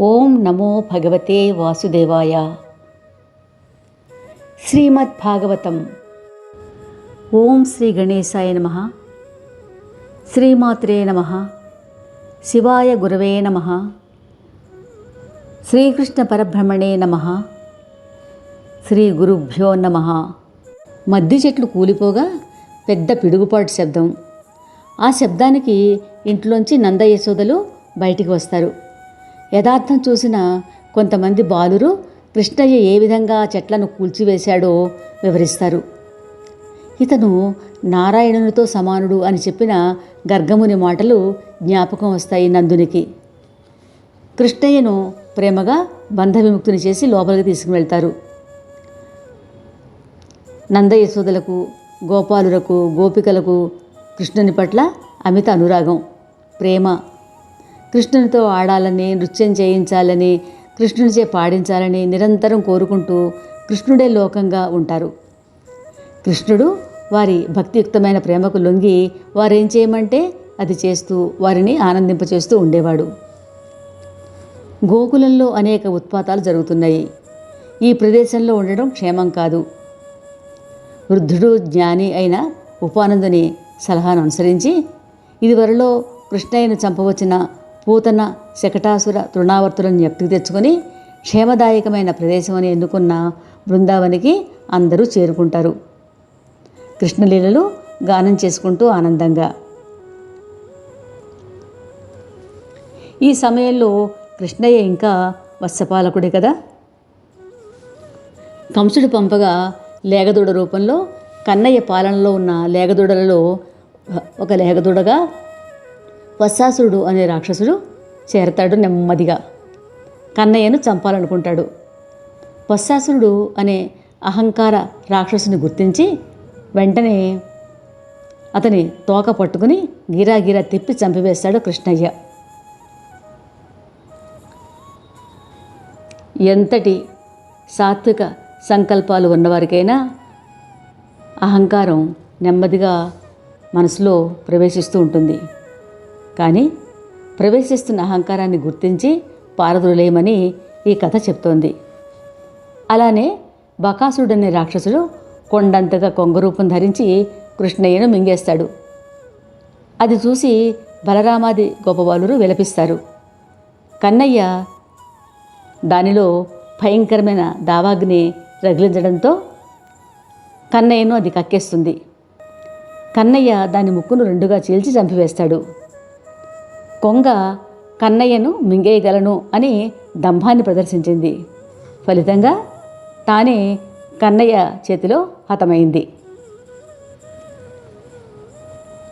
ఓం నమో భగవతే వాసుదేవాయ. శ్రీమద్ భాగవతం ఓం శ్రీ గణేశాయ నమ. శ్రీమాత్రే నమ. శివాయ గురవే నమ. శ్రీకృష్ణ పరబ్రహ్మణే నమ. శ్రీ గురుభ్యో నమ. మద్ది చెట్లు కూలిపోగా పెద్ద పిడుగుపాటు శబ్దం. ఆ శబ్దానికి ఇంట్లోంచి నంద యశోదలు బయటికి వస్తారు. యథార్థం చూసిన కొంతమంది బాలురు కృష్ణయ్య ఏ విధంగా చెట్లను కూల్చివేశాడో వివరిస్తారు. ఇతను నారాయణునితో సమానుడు అని చెప్పిన గర్గముని మాటలు జ్ఞాపకం వస్తాయి నందునికి. కృష్ణయ్యను ప్రేమగా బంధ విముక్తిని చేసి లోపలికి తీసుకువెళ్తారు. నందయశోదలకు గోపాలులకు గోపికలకు కృష్ణుని పట్ల అమిత అనురాగం ప్రేమ కృష్ణునితో ఆడాలని నృత్యం చేయించాలని కృష్ణునిచే పాడించాలని నిరంతరం కోరుకుంటూ కృష్ణుడే లోకంగా ఉంటారు. కృష్ణుడు వారి భక్తియుక్తమైన ప్రేమకు లొంగి వారేం చేయమంటే అది చేస్తూ వారిని ఆనందింపచేస్తూ ఉండేవాడు. గోకులంలో అనేక ఉత్పాతాలు జరుగుతున్నాయి. ఈ ప్రదేశంలో ఉండడం క్షేమం కాదు. వృద్ధుడు జ్ఞాని అయిన ఉపానందుని సలహాను అనుసరించి ఇదివరలో కృష్ణయ్యను చంపవచ్చిన పూతన శకటాసుర తృణావర్తులను జ్ఞప్తికి తెచ్చుకొని క్షేమదాయకమైన ప్రదేశమని ఎన్నుకున్న బృందావనికి అందరూ చేరుకుంటారు. కృష్ణలీలలు గానం చేసుకుంటూ ఆనందంగా. ఈ సమయంలో కృష్ణయ్య ఇంకా వత్సపాలకుడే కదా? కంసుడు పంపగా లేగదూడ రూపంలో కన్నయ్య పాలనలో ఉన్న లేగదూడలలో ఒక లేగదూడగా వత్సాసురుడు అనే రాక్షసుడు చేరతాడు నెమ్మదిగా. కన్నయ్యను చంపాలనుకుంటాడు. వత్సాసురుడు అనే అహంకార రాక్షసుని గుర్తించి వెంటనే అతని తోక పట్టుకుని గిరాగిరా తిప్పి చంపివేస్తాడు కృష్ణయ్య. ఎంతటి సాత్విక సంకల్పాలు ఉన్నవారికైనా అహంకారం నెమ్మదిగా మనసులో ప్రవేశిస్తూ ఉంటుంది. కానీ ప్రవేశిస్తున్న అహంకారాన్ని గుర్తించి పారదులేమని ఈ కథ చెప్తోంది. అలానే బకాసుడనే రాక్షసుడు కొండంతగా కొంగరూపం ధరించి కృష్ణయ్యను మింగేస్తాడు. అది చూసి బలరామాది గోపబాలురు విలపిస్తారు. కన్నయ్య దానిలో భయంకరమైన దావాగ్ని రగిలించడంతో కన్నయ్యను అది కక్కేస్తుంది. కన్నయ్య దాని ముక్కును రెండుగా చీల్చి చంపివేస్తాడు. కొంగ కన్నయ్యను మింగేయగలను అని దంభాన్ని ప్రదర్శించింది. ఫలితంగా తానే కన్నయ్య చేతిలో హతమైంది.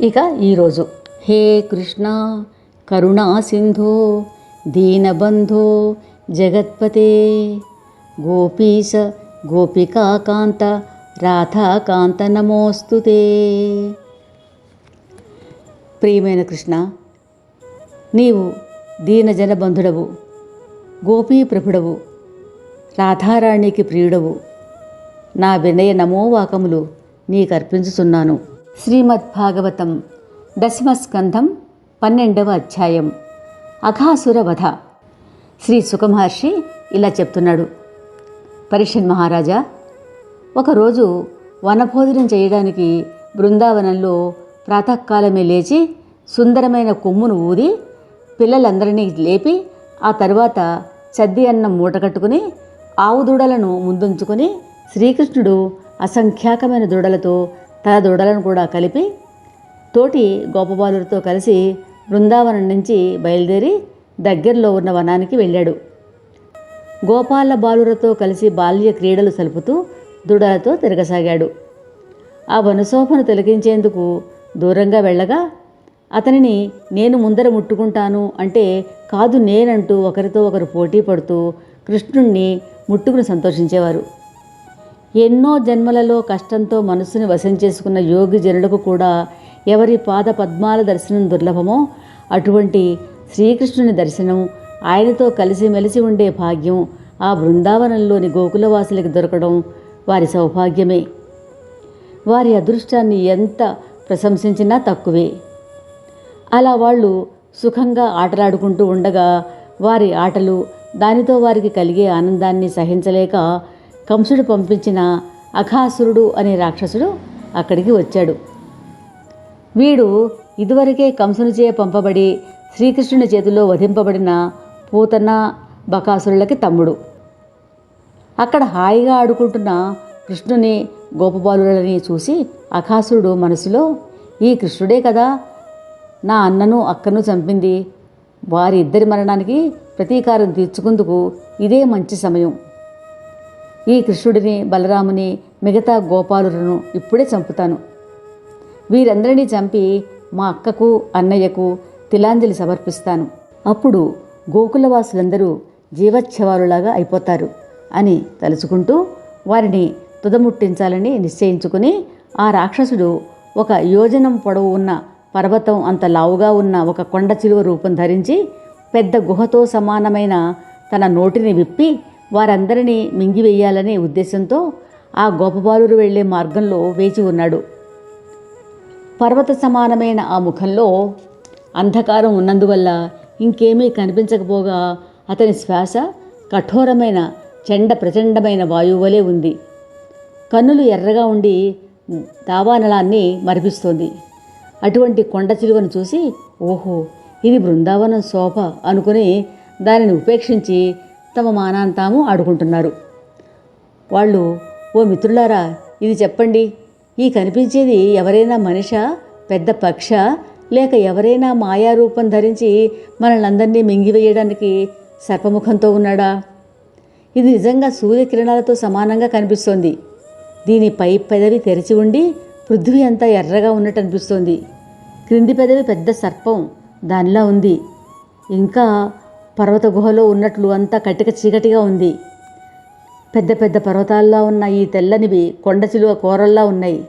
ఇక ఈరోజు హే కృష్ణ కరుణా సింధో దీనబంధో జగత్పతే గోపీశ గోపికాకాంత రాధాకాంత నమోస్తుతే. ప్రియమైన కృష్ణ నీవు దీనజన బంధుడవు గోపీ ప్రభుడవు రాధారాణికి ప్రియుడవు. నా వినయ నమోవాకములు నీకర్పించుతున్నాను శ్రీమద్భాగవతం దశమస్కంధం పన్నెండవ అధ్యాయం. అఘాసుర వధ శ్రీ సుఖమహర్షి ఇలా చెప్తున్నాడు. పరిషన్ మహారాజా ఒకరోజు వనభోజనం చేయడానికి బృందావనంలో ప్రాతకాలమే లేచి సుందరమైన కొమ్మును ఊది పిల్లలందరినీ లేపి ఆ తరువాత చద్ది అన్నం మూట కట్టుకుని ఆవు దూడలను ముందుంచుకొని శ్రీకృష్ణుడు అసంఖ్యాకమైన దూడలతో తన దూడలను కూడా కలిపి తోటి గోపబాలుడితో కలిసి బృందావనం నుంచి బయలుదేరి దగ్గరలో ఉన్న వనానికి వెళ్ళాడు. గోపాల బాలురతో కలిసి బాల్య క్రీడలు సలుపుతూ దూడలతో తిరగసాగాడు. ఆ వనశోభను తొలగించేందుకు దూరంగా వెళ్ళగా అతనిని నేను ముందర ముట్టుకుంటాను అంటే కాదు నేనంటూ ఒకరితో ఒకరు పోటీ పడుతూ కృష్ణుణ్ణి ముట్టుకుని సంతోషించేవారు. ఎన్నో జన్మలలో కష్టంతో మనస్సుని వశం చేసుకున్న యోగి జనులకు కూడా ఎవరి పాద పద్మాల దర్శనం దుర్లభమో అటువంటి శ్రీకృష్ణుని దర్శనం ఆయనతో కలిసిమెలిసి ఉండే భాగ్యం ఆ బృందావనంలోని గోకులవాసులకి దొరకడం వారి సౌభాగ్యమే. వారి అదృష్టాన్ని ఎంత ప్రశంసించినా తక్కువే. అలా వాళ్ళు సుఖంగా ఆటలాడుకుంటూ ఉండగా వారి ఆటలు దానితో వారికి కలిగే ఆనందాన్ని సహించలేక కంసుడు పంపించిన అఖాసురుడు అనే రాక్షసుడు అక్కడికి వచ్చాడు. వీడు ఇదివరకే కంసునిచే పంపబడి శ్రీకృష్ణుని చేతిలో వధింపబడిన పూతన్న బకాసురులకి తమ్ముడు. అక్కడ హాయిగా ఆడుకుంటున్న కృష్ణుని గోపబాలులని చూసి అఖాసురుడు మనసులో ఈ కృష్ణుడే కదా నా అన్నను అక్కను చంపింది. వారి ఇద్దరి మరణానికి ప్రతీకారం తీర్చుకుందుకు ఇదే మంచి సమయం. ఈ కృష్ణుడిని బలరాముని మిగతా గోపాలులను ఇప్పుడే చంపుతాను. వీరందరినీ చంపి మా అక్కకు అన్నయ్యకు తిలాంజలి సమర్పిస్తాను. అప్పుడు గోకులవాసులందరూ జీవచ్ఛవాలులాగా అయిపోతారు అని తలుచుకుంటూ వారిని తుదముట్టించాలని నిశ్చయించుకుని ఆ రాక్షసుడు ఒక యోజనం పొడవు ఉన్న పర్వతం అంత లావుగా ఉన్న ఒక కొండ చిలువ రూపం ధరించి పెద్ద గుహతో సమానమైన తన నోటిని విప్పి వారందరినీ మింగివేయాలనే ఉద్దేశంతో ఆ గోపబాలురు వెళ్ళే మార్గంలో వేచి ఉన్నాడు. పర్వత సమానమైన ఆ ముఖంలో అంధకారం ఉన్నందువల్ల ఇంకేమీ కనిపించకపోగా అతని శ్వాస కఠోరమైన చెండ ప్రచండమైన వాయువులే ఉంది. కన్నులు ఎర్రగా ఉండి దావానలాన్ని మరిపిస్తోంది. అటువంటి కొండ చిలువను చూసి ఓహో ఇది బృందావనం శోభ అనుకుని దానిని ఉపేక్షించి తమ మానాంతాము ఆడుకుంటున్నారు. వాళ్ళు ఓ మిత్రులారా ఇది చెప్పండి. ఈ కనిపించేది ఎవరైనా మనిష పెద్ద పక్ష లేక ఎవరైనా మాయారూపం ధరించి మనల్నందరినీ మింగివేయడానికి సర్పముఖంతో ఉన్నాడా? ఇది నిజంగా సూర్యకిరణాలతో సమానంగా కనిపిస్తోంది. దీని పై పెదవి తెరిచి ఉండి పృథ్వీ అంతా ఎర్రగా ఉన్నట్టు అనిపిస్తోంది క్రింది పెదవి పెద్ద సర్పం దానిలా ఉంది. ఇంకా పర్వత గుహలో ఉన్నట్లు అంతా కట్టిక చీకటిగా ఉంది. పెద్ద పెద్ద పర్వతాల్లో ఉన్న ఈ తెల్లనివి కొండ చిలువ కూరల్లా ఉన్నాయి.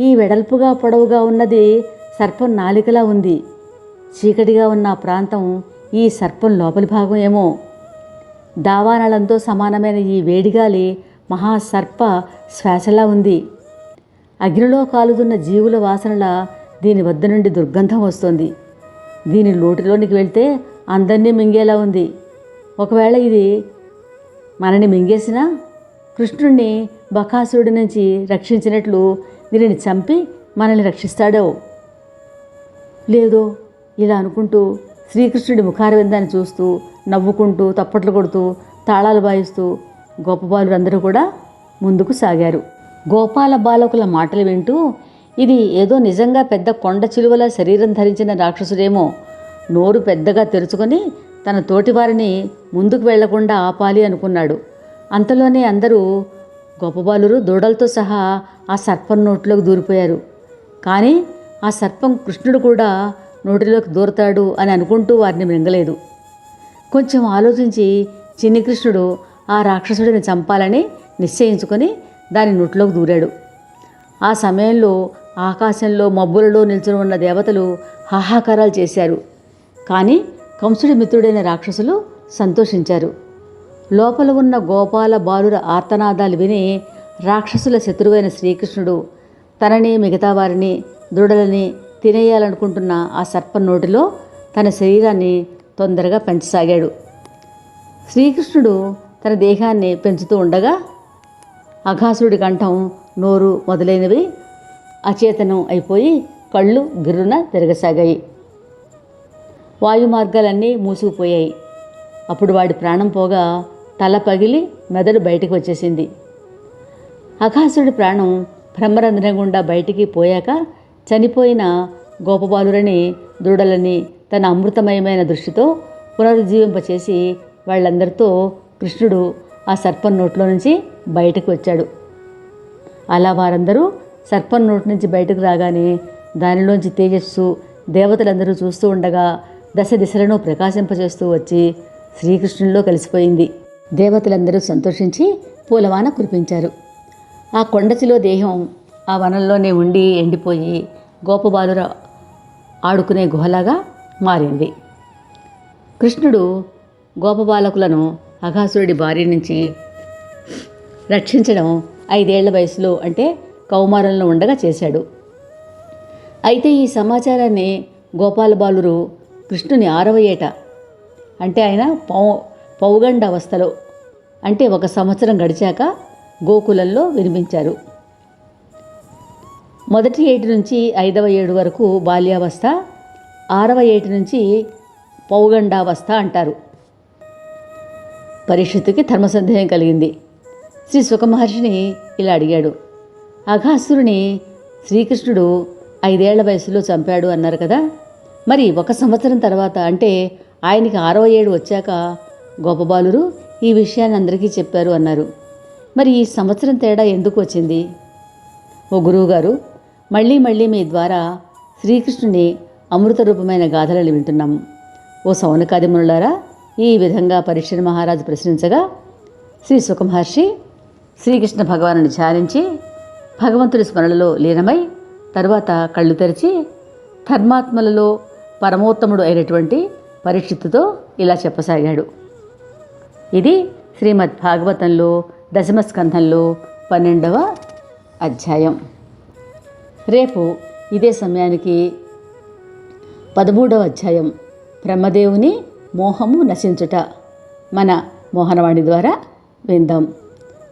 ఈ వెడల్పుగా పొడవుగా ఉన్నది సర్పం నాలికలా ఉంది. చీకటిగా ఉన్న ప్రాంతం ఈ సర్పం లోపలి భాగం ఏమో. దావానళంతో సమానమైన ఈ వేడిగాలి మహాసర్ప శ్వాసలా ఉంది. అగ్నిలో కాలుతున్న జీవుల వాసనల దీని వద్ద నుండి దుర్గంధం వస్తుంది. దీని లోటులోనికి వెళ్తే అందరినీ మింగేలా ఉంది. ఒకవేళ ఇది మనని మింగేసినా కృష్ణుణ్ణి బకాసురుడి నుంచి రక్షించినట్లు దీనిని చంపి మనల్ని రక్షిస్తాడో? లేదో ఇలా అనుకుంటూ శ్రీకృష్ణుడి ముఖారవిందాన్ని చూస్తూ నవ్వుకుంటూ తప్పట్లు కొడుతూ తాళాలు వాయిస్తూ గోపబాలురందరూ కూడా ముందుకు సాగారు. గోపాల బాలకుల మాటలు వింటూ ఇది ఏదో నిజంగా పెద్ద కొండ చిలువల శరీరం ధరించిన రాక్షసుడేమో నోరు పెద్దగా తెరుచుకొని తన తోటివారిని ముందుకు వెళ్ళకుండా ఆపాలి అనుకున్నాడు. అంతలోనే అందరూ గోపబాలురు దూడలతో సహా ఆ సర్పం నోట్లోకి దూరిపోయారు. కానీ ఆ సర్పం కృష్ణుడు కూడా నోటిలోకి దూరతాడు అని అనుకుంటూ వారిని మింగలేదు. కొంచెం ఆలోచించి చిన్ని కృష్ణుడు ఆ రాక్షసుడిని చంపాలని నిశ్చయించుకొని దాని నోట్లోకి దూరాడు. ఆ సమయంలో ఆకాశంలో మబ్బులలో నిల్చుని ఉన్న దేవతలు హాహాకారాలు చేశారు. కానీ కంసుడి మిత్రుడైన రాక్షసులు సంతోషించారు. లోపల ఉన్న గోపాల బాలుర ఆర్తనాదాలు విని రాక్షసుల శత్రువైన శ్రీకృష్ణుడు తనని మిగతా వారిని దృఢలని తినేయాలనుకుంటున్న ఆ సర్పం నోటిలో తన శరీరాన్ని తొందరగా పెంచసాగాడు. శ్రీకృష్ణుడు తన దేహాన్ని పెంచుతూ ఉండగా అఘాసుడి కంఠం నోరు మొదలైనవి అచేతనం అయిపోయి కళ్ళు గిర్రున తిరగసాగాయి. వాయు మార్గాలన్నీ మూసుకుపోయాయి. అప్పుడు వాడి ప్రాణం పోగా తల పగిలి మెదడు బయటికి వచ్చేసింది. అఘాసుడి ప్రాణం బ్రహ్మరంధ్రం గుండా బయటికి పోయాక చనిపోయిన గోపబాలురని దృఢలని తన అమృతమయమైన దృష్టితో పునరుజ్జీవింపచేసి వాళ్ళందరితో కృష్ణుడు ఆ సర్పం నోట్లో నుంచి బయటకు వచ్చాడు. అలా వారందరూ సర్పం నోటి నుంచి బయటకు రాగానే దానిలోంచి తేజస్సు దేవతలందరూ చూస్తూ ఉండగా దశ దిశలను ప్రకాశింపచేస్తూ వచ్చి శ్రీకృష్ణుల్లో కలిసిపోయింది. దేవతలందరూ సంతోషించి పూలవాన కురిపించారు. ఆ కొండచిలో దేహం ఆ వనంలోనే ఉండి ఎండిపోయి గోపబాలుర ఆడుకునే గుహలాగా మారింది. కృష్ణుడు గోపబాలకులను అఘాసురుడి భార్య నుంచి రక్షించడం ఐదేళ్ళ వయసులో అంటే కౌమారంలో ఉండగా చేశాడు. అయితే ఈ సమాచారాన్ని గోపాల బాలురు కృష్ణుని ఆరవ ఏట అంటే ఆయన పౌ పౌగండ అవస్థలో అంటే ఒక సంవత్సరం గడిచాక గోకులంలో వినిపించారు మొదటి ఏటి నుంచి ఐదవ ఏడు వరకు బాల్యావస్థ ఆరవ ఏటి నుంచి పౌగండావస్థ అంటారు. పరిషత్తుకి ధర్మ సందేహం కలిగింది. శ్రీ సుఖమహర్షిని ఇలా అడిగాడు. అఘాసురుని శ్రీకృష్ణుడు ఐదేళ్ళ వయసులో చంపాడు అన్నారు కదా. మరి ఒక సంవత్సరం తర్వాత అంటే ఆయనకి ఆరో ఏడు వచ్చాక గోపబాలురు ఈ విషయాన్ని అందరికీ చెప్పారు అన్నారు. మరి ఈ సంవత్సరం తేడా ఎందుకు వచ్చింది? ఓ గురువుగారు మళ్ళీ మళ్ళీ మీ ద్వారా శ్రీకృష్ణుని అమృత రూపమైన గాథలను వింటున్నాము ఓ సౌనకాది మునులారా ఈ విధంగా పరీక్షణ మహారాజు ప్రశ్నించగా శ్రీ సుఖమహర్షి శ్రీకృష్ణ భగవానుని ధ్యానించి భగవంతుడి స్మరణలో లీనమై తరువాత కళ్ళు తెరిచి ధర్మాత్మలలో పరమోత్తముడు అయినటువంటి పరీక్షిత్తుతో ఇలా చెప్పసాగాడు. ఇది శ్రీమద్ భాగవతంలో దశమ స్కంధంలో పన్నెండవ అధ్యాయం. రేపు ఇదే సమయానికి పదమూడవ అధ్యాయం. బ్రహ్మదేవుని మోహము నశించుట. మన మోహనవాణి ద్వారా విందాం.